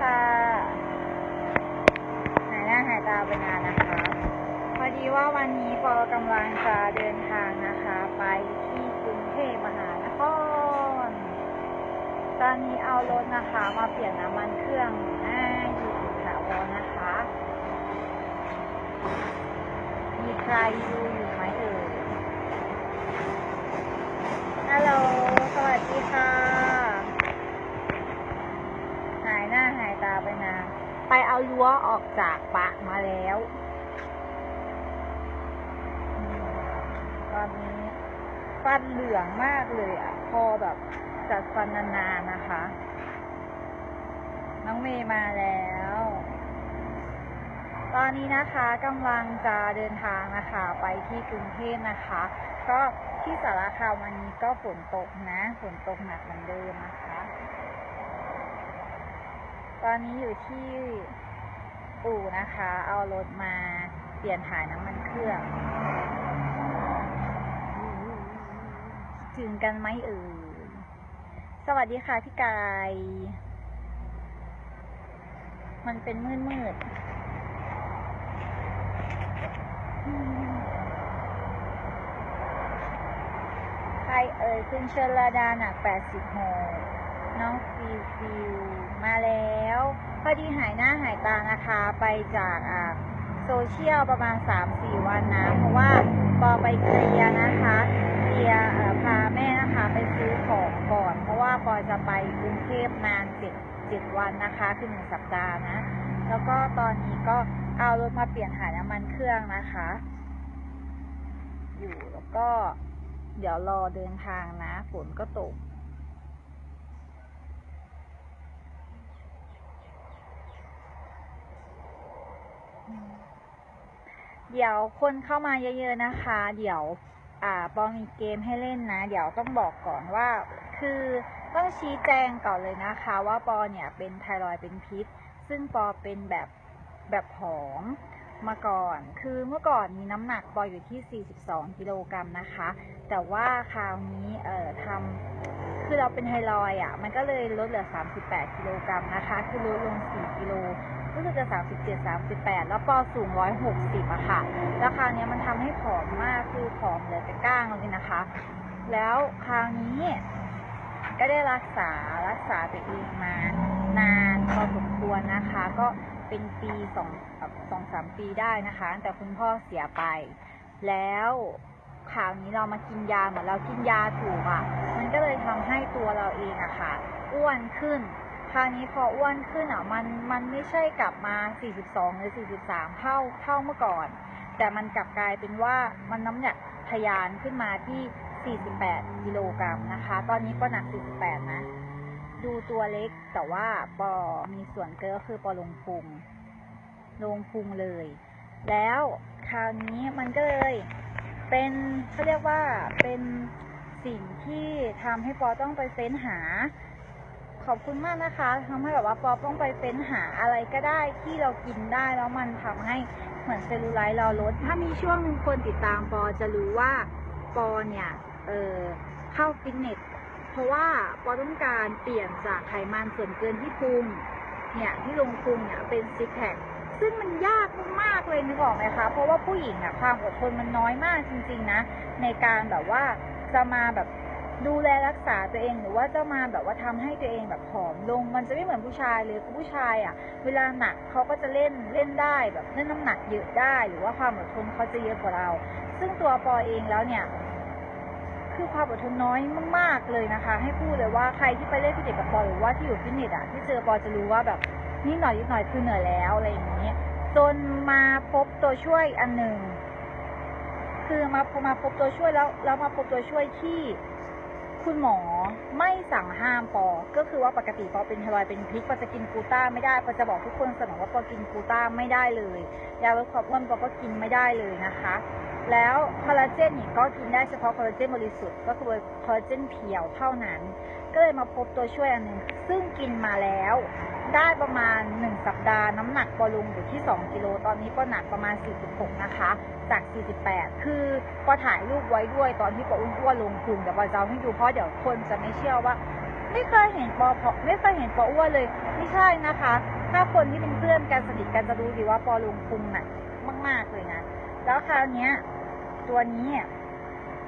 ค่ะ หายหน้าหายตาไปนานนะคะ พอดีว่าวันนี้ปอกำลังจะเดินทางนะคะ ไปที่กรุงเทพมหานคร ตอนนี้เอารถนะคะมาเปลี่ยนน้ำมันเครื่องหน้าอยู่แถวนะคะ มีใครดูอยู่ไหมเอ่ย ฮัลโหล สวัสดีค่ะ หายหน้าไปนา ไปเอารั้วออกจากปะมาแล้ว ตอนนี้ฟันเหลืองมากเลยอะ พอแบบจัดฟันนานๆนะคะ น้องเมย์มาแล้ว ตอนนี้นะคะกำลังจะเดินทางนะคะ ไปที่กรุงเทพนะคะ ก็ที่สารคามวันนี้ก็ฝนตกนะ ฝนตกหนักเหมือนเดิมนะคะ ตอนนี้อยู่ที่อู่นะคะ เอารถมาเปลี่ยนถ่ายน้ำมันเครื่อง ถึงกันไหมเอ่ยสวัสดีค่ะพี่กาย มันเป็นมืดมืดๆใครเอ่ยคุณเชลดาหนัก86 น้องฟิวฟิวมาแล้ว พอดีหายหน้าหายตานะคะ ไปจากอ่าโซเชียลประมาณ 3-4 วันนะ เพราะว่าปอไปเคลียนะคะเคลียพาแม่นะคะไปซื้อของก่อน เพราะว่าปอจะไปกรุงเทพนานเจ็ดเจ็ดวันนะคะคือหนึ่งสัปดาห์นะ แล้วก็ตอนนี้ก็เอารถมาเปลี่ยนถ่ายน้ำมันเครื่องนะคะ อยู่แล้วก็เดี๋ยวรอเดินทางนะฝนก็ตก เดี๋ยวคนเข้ามาเยอะ ๆนะคะ เดี๋ยว อ่าปอมีเกมให้เล่นนะ เดี๋ยวต้องบอกก่อนว่า คือต้องชี้แจงก่อนเลยนะคะ ว่าปอเนี่ยเป็นไทรอยเป็นพิษ ซึ่งปอเป็นแบบแบบผอมมาก่อน คือเมื่อก่อนมีน้ำหนักปออยู่ที่ 42 กิโลกรัมนะคะ แต่ว่าคราวนี้เอ่อทำคือเราเป็นไทรอยด์อะ มันก็เลยลดเหลือ 38 กิโลกรัมนะคะ คือลดลง 4 กิโล รู้สึกจะ37 38แล้วปอสูง160อะค่ะ แล้วคราวเนี้ยมันทำให้ผอมมากคือผอมเหลือแต่ก้างเลยนะคะ แล้วคราวนี้ก็ได้รักษารักษาตัวเองมานานพอสมควรนะคะ ก็เป็นปีสองสองสามปีได้นะคะ แต่คุณพ่อเสียไป แล้วคราวนี้เรามากินยาเหมือนเรากินยาถูกอะ มันก็เลยทำให้ตัวเราเองอะค่ะ อ้วนขึ้น คราวนี้พออ้วนขึ้นอะมันมันไม่ใช่กลับมา 42 หรือ 43 เท่าเท่าเมื่อก่อน แต่มันกลับกลายเป็นว่ามันน้ำหนักทะยานขึ้นมาที่ 48 กิโลกรัมนะคะ ตอนนี้ก็หนัก 48 นะ ดูตัวเล็กแต่ว่าปอมีส่วนเกินก็คือปอลงพุงลงพุงเลย แล้วคราวนี้มันก็เลยเป็นเขาเรียกว่าเป็นสิ่งที่ทำให้ปอต้องไปเฟ้นหา ขอบคุณมากนะคะทำให้แบบว่าปอต้องไปเฟ้นหาอะไรก็ได้ที่เรากินได้แล้วมันทำให้เหมือนเซลลูไลท์เราลด ถ้ามีช่วงหนึ่งคนติดตามปอจะรู้ว่าปอเนี่ยเออเข้าฟิตเนสเพราะว่าปอต้องการเปลี่ยนจากไขมันส่วนเกินที่พุงเนี่ยที่ลงพุงเนี่ยเป็นซิกแพคซึ่งมันยากมากๆเลยนึกออกไหมคะ เพราะว่าผู้หญิงอะความอดทนมันน้อยมากจริง ๆ นะ ในการแบบว่าจะมาแบบ ดูแลรักษาตัวเองหรือว่าจะมาแบบว่าทำให้ตัวเองแบบผอมลง มันจะไม่เหมือนผู้ชายเลยผู้ชายอะเวลาหนักเขาก็จะเล่นเล่นได้แบบเล่นน้ำหนักเยอะได้ หรือว่าความอดทนเขาจะเยอะกว่าเรา ซึ่งตัวปอเองแล้วเนี่ย คือความอดทนน้อยมากๆเลยนะคะ ให้พูดเลยว่าใครที่ไปเล่นฟิตเนสกับปอหรือว่าที่อยู่ฟิตเนสอะที่เจอปอจะรู้ว่าแบบนิดหน่อยนิดหน่อยคือเหนื่อยแล้วอะไรอย่างนี้จนมาพบตัวช่วยอันหนึ่งคือมาพอมาพบตัวช่วยแล้วแล้วมาพบตัวช่วยที่ คุณหมอไม่สั่งห้ามปอ ก็คือว่าปกติปอเป็นไทรอยด์เป็นพิษปอจะกินกูต้าไม่ได้ปอจะบอกทุกคนเสมอว่าปอกินกูต้าไม่ได้เลยยาลดความอ้วนปอก็กินไม่ได้เลยนะคะ แล้วคอลลาเจนนี่ก็กินได้เฉพาะคอลลาเจนบริสุทธิ์ก็คือคอลลาเจนเพียวเท่านั้น ก็เลยมาพบตัวช่วยอันหนึ่งซึ่งกินมาแล้ว ได้ประมาณ 1 สัปดาห์น้ำหนักปอลงอยู่ที่ 2 กิโล ตอนนี้ก็หนักประมาณ 46 นะคะ จาก 48 คือปอถ่ายรูปไว้ด้วยตอนที่ปออ้วนลงพุงแต่ปอจะเอาให้ดูเพราะเดี๋ยวคนจะไม่เชื่อว่า ไม่เคยเห็นปอผอไม่เคยเห็นปออ้วนเลยไม่ใช่นะคะ ถ้าคนที่เป็นเพื่อนกันสนิทกันจะรู้ดีว่าปอลงพุงหนักมากๆเลยนะแล้วคราวเนี้ย ตัวนี้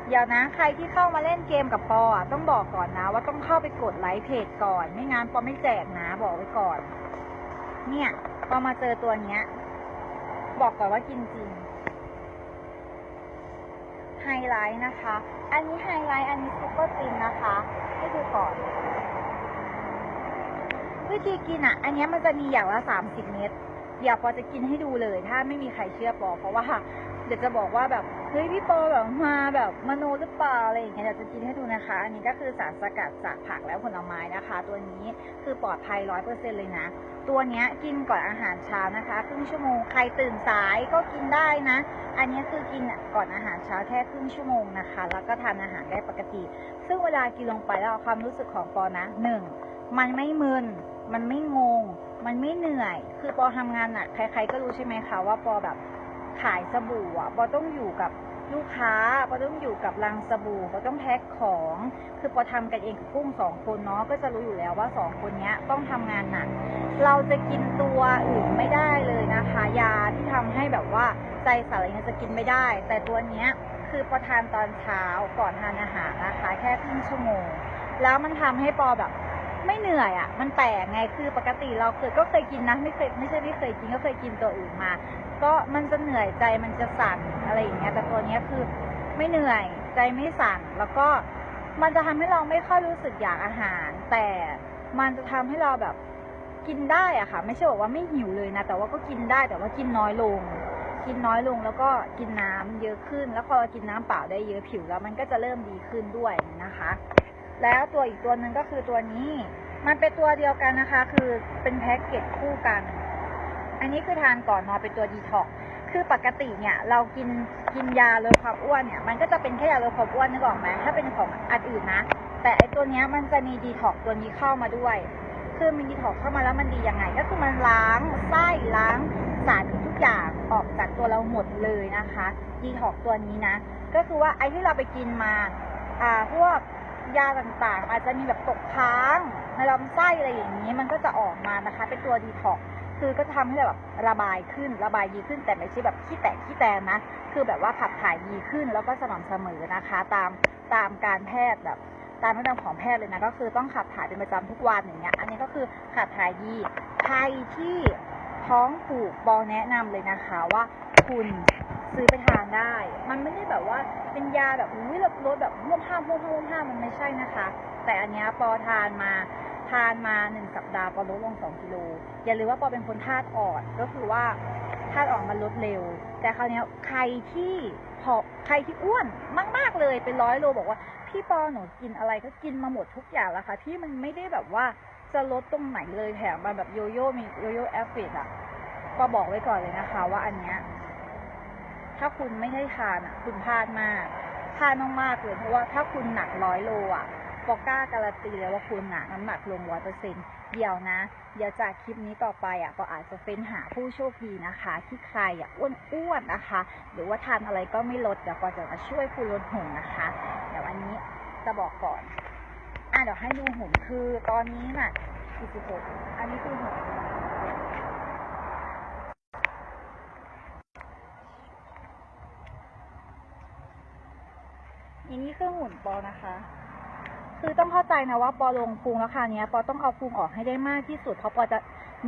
เดี๋ยวนะใครที่เข้ามาเล่นเกมกับปอต้องบอกก่อนนะ ว่าต้องเข้าไปกดไลค์เพจก่อน ไม่งั้นปอไม่แจกนะ บอกไว้ก่อน เนี่ยพอมาเจอตัวเนี้ย บอกก่อนว่ากินจริงไฮไลท์นะคะ อันนี้ไฮไลท์อันนี้ซุปเปอร์จริงนะคะให้ดูก่อน วิธีกินอะ อันนี้มันจะมีอย่างละสามสิบเม็ดเดี๋ยวปอจะกินให้ดูเลย ถ้าไม่มีใครเชื่อปอเพราะว่า เดี๋ยวจะบอกว่าแบบเฮ้ยพี่ปอแบบมาแบบมโนหรือเปล่าอะไรอย่างเงี้ยเดี๋ยวจะกินให้ดูนะคะ อันนี้ก็คือสารสกัดจากผักและผลไม้นะคะ ตัวนี้คือปลอดภัยร้อยเปอร์เซ็นเลยนะ ตัวนี้กินก่อนอาหารเช้านะคะครึ่งชั่วโมงใครตื่นสายก็กินได้นะ อันนี้คือกินก่อนอาหารเช้าแค่ครึ่งชั่วโมงนะคะ แล้วก็ทานอาหารได้ปกติ ซึ่งเวลากินลงไปแล้วความรู้สึกของปอนะหนึ่งมันไม่มึนมันไม่งง มันไม่เหนื่อย คือปอทำงานหนักใครๆก็รู้ใช่ไหมคะว่าปอแบบ ขายสบู่อะปอต้องอยู่กับลูกค้าปอต้องอยู่กับรังสบู่ปอต้องแพ็คของ คือปอทำกันเองกับกุ้งสองคนเนาะก็จะรู้อยู่แล้วว่าสองคนเนี้ยต้องทำงานหนักเราจะกินตัวอื่นไม่ได้เลยนะคะยาที่ทำให้แบบว่าใจสลายเงี้ยจะกินไม่ได้ แต่ตัวเนี้ยคือปอทานตอนเช้าก่อนทานอาหารนะคะแค่ครึ่งชั่วโมง แล้วมันทำให้ปอแบบ ไม่เหนื่อยอะ่ะ มันแปลกไงคือปกติเราเคยก็เคยกินนะไม่เคยไม่ใช่ไม่เคยกินก็เคยกินตัวอื่นมา ก็มันจะเหนื่อยใจมันจะสั่นอะไรอย่างเงี้ยแต่ตัวเนี้ยคือไม่เหนื่อยใจไม่สั่นแล้วก็มันจะทำให้เราไม่ค่อยรู้สึกอยากอาหาร แต่มันจะทำให้เราแบบกินได้อะค่ะ ไม่ใช่บอกว่าไม่หิวเลยนะ แต่ว่าก็กินได้แต่ว่ากินน้อยลง กินน้อยลงแล้วก็กินน้ำเยอะขึ้น แล้วพอเรากินน้ำเปล่าได้เยอะผิวแล้วมันก็จะเริ่มดีขึ้นด้วยนะคะ แล้วตัวอีกตัวหนึ่งก็คือตัวนี้ มันเป็นตัวเดียวกันนะคะ คือเป็นแพ็กเกจคู่กัน อันนี้คือทานก่อนนอนเป็นตัวดีท็อกคือปกติเนี่ยเรากินกินยาลดความอ้วนเนี่ย มันก็จะเป็นแค่ยาลดความอ้วนนึกออกไหมถ้าเป็นของอันอื่นนะ แต่ไอตัวเนี้ยมันจะมีดีท็อกตัวนี้เข้ามาด้วย คือมันดีท็อกเข้ามาแล้วมันดียังไง ก็คือมันล้างไส้ล้างสารทุกอย่างออกจากตัวเราหมดเลยนะคะ ดีท็อกตัวนี้นะ ก็คือว่าไอที่เราไปกินมา อ่าพวก ยาต่างๆ อาจจะมีแบบตกค้างในลำไส้อะไรอย่างนี้ มันก็จะออกมานะคะ เป็นตัวดีท็อกคือก็จะทำให้แบบระบายขึ้นระบายดีขึ้นแต่ไม่ใช่แบบขี้แตกขี้แตนนะ คือแบบว่าขับถ่ายดีขึ้นแล้วก็สม่ำเสมอนะคะ ตามตามการแพทย์แบบตามแนะนำของแพทย์เลยนะก็คือต้องขับถ่ายเป็นประจำทุกวันอย่างเงี้ย อันนี้ก็คือขับถ่ายดีใครที่ท้องผูกบอแนะนำเลยนะคะว่าคุณ ซื้อไปทานได้ มันไม่ได้แบบว่าเป็นยาแบบอุ้ยลดแบบร่วมห้ามร่วมห้ามร่วมห้ามมันไม่ใช่นะคะ แต่อันนี้ปอทานมาทานมาหนึ่งสัปดาห์ปอลดลงสองกิโลอย่าลืมว่าปอเป็นคนธาตุอ่อนก็คือว่าธาตุอ่อนมันลดเร็ว แต่คราวนี้ใครที่ผอมใครที่อ้วนมากๆเลยเป็นร้อยโลบอกว่าพี่ปอหนูกินอะไรก็กินมาหมดทุกอย่างแล้วค่ะพี่มันไม่ได้แบบว่าจะลดตรงไหนเลยแถมมันแบบโยโย่มีโยโย่แอฟเฟกอะปอบอกไว้ก่อนเลยนะคะว่าอันเนี้ย ถ้าคุณไม่ได้ทานอะคุณพลาดมากพลาดมากๆเลยเพราะว่าถ้าคุณหนักร้อยโลอะปอกล้าการันตีเลยว่าคุณหนักน้ำหนักลงร้อยเปอร์เซ็นเดี๋ยวนะ เดี๋ยวจากคลิปนี้ต่อไปอะปออาจจะเฟ้นหาผู้โชคดีนะคะ ที่ใครอะอ้วนๆนะคะ หรือว่าทานอะไรก็ไม่ลดเดี๋ยวปอจะมาช่วยคุณลดหุ่นนะคะ เดี๋ยวอันนี้จะบอกก่อนอะเดี๋ยวให้ดูหุ่นคือตอนนี้น่ะ46อันนี้คือหุ่น นนี้คือหุ่นปอนะคะ คือต้องเข้าใจนะว่าปอลงพุงแล้วค่ะเนี้ยปอต้องเอาพุงออกให้ได้มากที่สุดเพราะปอจะ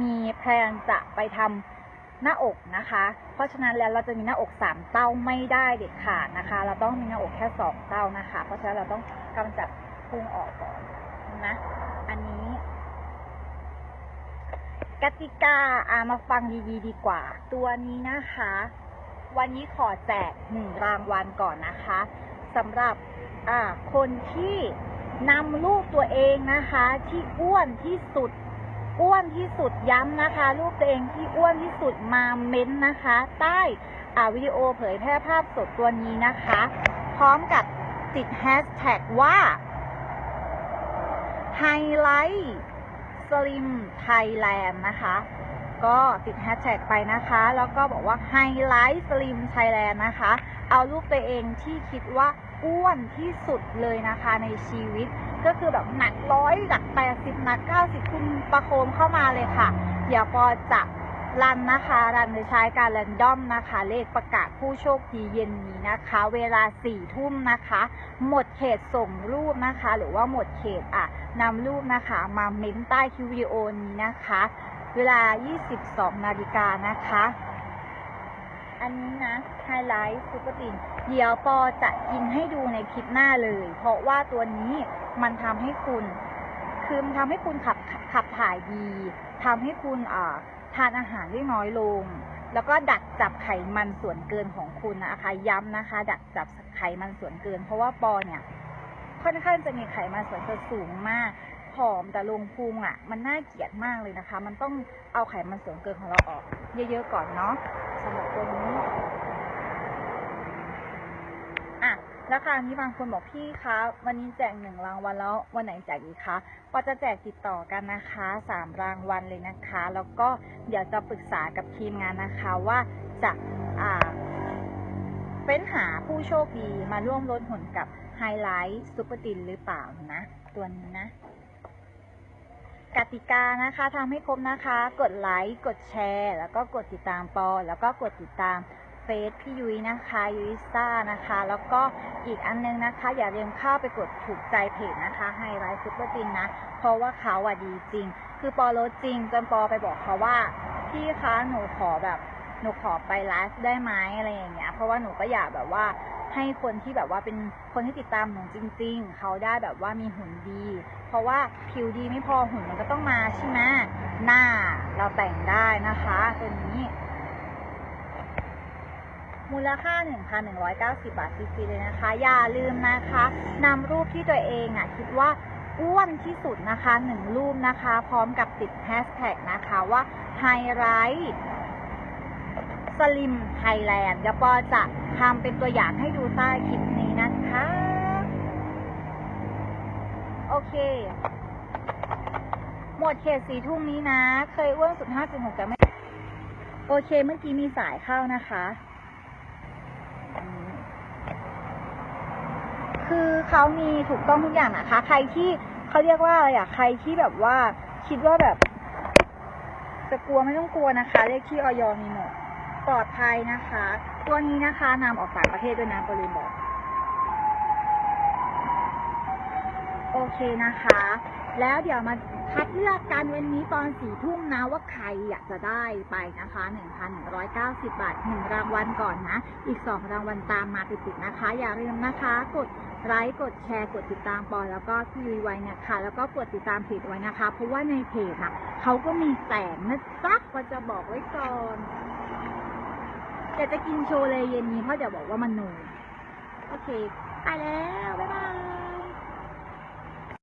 มีแพลนจะไปทำหน้าอกนะคะ เพราะฉะนั้นแล้วเราจะมีหน้าอกสามเต้าไม่ได้เด็ดขาดนะคะ เราต้องมีหน้าอกแค่สองเต้านะคะ เพราะฉะนั้นเราต้องกำจัดพุงออกก่อนนะ อันนี้กติกาอามาฟังดีๆดีกว่า ตัวนี้นะคะ วันนี้ขอแจกหนึ่งรางวัลก่อนนะคะ สำหรับคนที่นำรูปตัวเองนะคะ ที่อ้วนที่สุด อ้วนที่สุดย้ำนะคะรูปตัวเองที่อ้วนที่สุดมาเม้นต์นะคะ ใต้วิดีโอเผยแพร่ภาพสดตัวนี้นะคะ พร้อมกับติดแฮชแท็กว่าไฮไลท์สลิมไทยแลนด์นะคะ ก็ติดแฮชแท็กไปนะคะ แล้วก็บอกว่าไฮไลท์สลิมไทยแลนด์นะคะ เอารูปตัวเองที่คิดว่าอ้วนที่สุดเลยนะคะในชีวิต ก็คือแบบหนักร้อยหนักแปดสิบหนักเก้าสิบคุณประโคมเข้ามาเลยค่ะ เดี๋ยวปอจะรันนะคะ รันโดยใช้การแรนดอมนะคะ เลขประกาศผู้โชคดีเย็นนี้นะคะ เวลาสี่ทุ่มนะคะ หมดเขตส่งรูปนะคะ หรือว่าหมดเขตอะนำรูปนะคะ มาเม้นใต้คลิปวิดีโอนี้นะคะ เวลา 22 นาฬิกานะคะ อันนี้นะไฮไลท์ซุปเปอร์ตินเดี๋ยวปอจะกินให้ดูในคลิปหน้าเลย เพราะว่าตัวนี้มันทำให้คุณ คือมันทำให้คุณขับขับถ่ายดีทำให้คุณอ่าทานอาหารได้น้อยลง แล้วก็ดักจับไขมันส่วนเกินของคุณนะคะย้ำนะคะ ดักจับไขมันส่วนเกิน เพราะว่าปอเนี่ยค่อนข้างจะมีไขมันส่วนเกินสูงมาก อมแต่ลงพุงอะ มันน่าเกลียดมากเลยนะคะ มันต้องเอาไขมันส่วนเกินของเราออก เยอะๆก่อนเนาะสำหรับตัวนี้อะแล้วคราวนี้บางคนบอกพี่คะวันนี้แจกหนึ่งรางวัลแล้ววันไหนแจกอีกคะก็จะแจกติดต่อกันนะคะสามรางวัลเลยนะคะ แล้วก็เดี๋ยวจะปรึกษากับทีมงานนะคะว่าจะอ่าเฟ้นหาผู้โชคดีมาร่วมลดหุ่นกับไฮไลท์ซูเปอร์ตินหรือเปล่านะ ตัวนี้นะ กติกานะคะทำให้ครบนะคะ กดไลค์กดแชร์ แล้วก็กดติดตามปอ แล้วก็กดติดตามเฟซพี่ยุ้ยนะคะยุ้ยซ่านะคะ แล้วก็อีกอันนึงนะคะ อย่าลืมเข้าไปกดถูกใจเพจนะคะไฮไลท์ซุปเปอร์ตินนะ เพราะว่าเขาอะดีจริง คือปอลดจริงจนปอไปบอกเขาว่าพี่คะหนูขอแบบหนูขอไปไลฟ์ได้ไหมอะไรอย่างเงี้ยเพราะว่าหนูก็อยากแบบว่า ให้คนที่แบบว่าเป็นคนที่ติดตามหนูจริง ๆ เขาได้แบบว่ามีหุ่นดี เพราะว่าผิวดีไม่พอหุ่นมันก็ต้องมาใช่ไหมหน้าเราแต่งได้นะคะตัวนี้ มูลค่า 1,190 บาทฟรีๆเลยนะคะ อย่าลืมนะคะนำรูปที่ตัวเองอะคิดว่าอ้วนที่สุดนะคะหนึ่งรูปนะคะ พร้อมกับติดแฮชแท็กนะคะว่าไฮไลท์ สลิมไทยแลนด์เดี๋ยวปอจะทำเป็นตัวอย่างให้ดูใต้คลิปนี้นะคะ โอเค หมดเขตสีทุ่มนี้นะ เคยอ้วนสุด5.6แต่ไม่ โอเค เมื่อกี้มีสายเข้านะคะ คือเขามีถูกต้องทุกอย่างนะคะ ใครที่เขาเรียกว่าอะไรอะใครที่แบบว่าคิดว่าแบบจะกลัวไม่ต้องกลัวนะคะ เลขที่ออยมีหมด ปลอดภัยนะคะ ตัวนี้นะคะนำออกต่างประเทศด้วยนะก็เลยบอกโอเคนะคะ แล้วเดี๋ยวมาคัดเลือกกันวันนี้ตอนสี่ทุ่มนะว่าใครอยากจะได้ไปนะคะ1,190 บาทหนึ่งรางวัลก่อนนะ อีกสองรางวัลตามมาติดๆนะคะ อย่าลืมนะคะ กดไลค์กดแชร์กดติดตามปอยแล้วก็พี่ยุ้ยไว้นะคะแล้วก็กดติดตามเพจไว้นะคะ เพราะว่าในเพจน่ะเขาก็มีแสงนะจ๊ะก็จะบอกไว้ก่อน เดี๋ยวจะกินโชว์เลยเย็นนี้เพราะเดี๋ยวบอกว่ามันนูโอเค ไปแล้ว บ๊ายบาย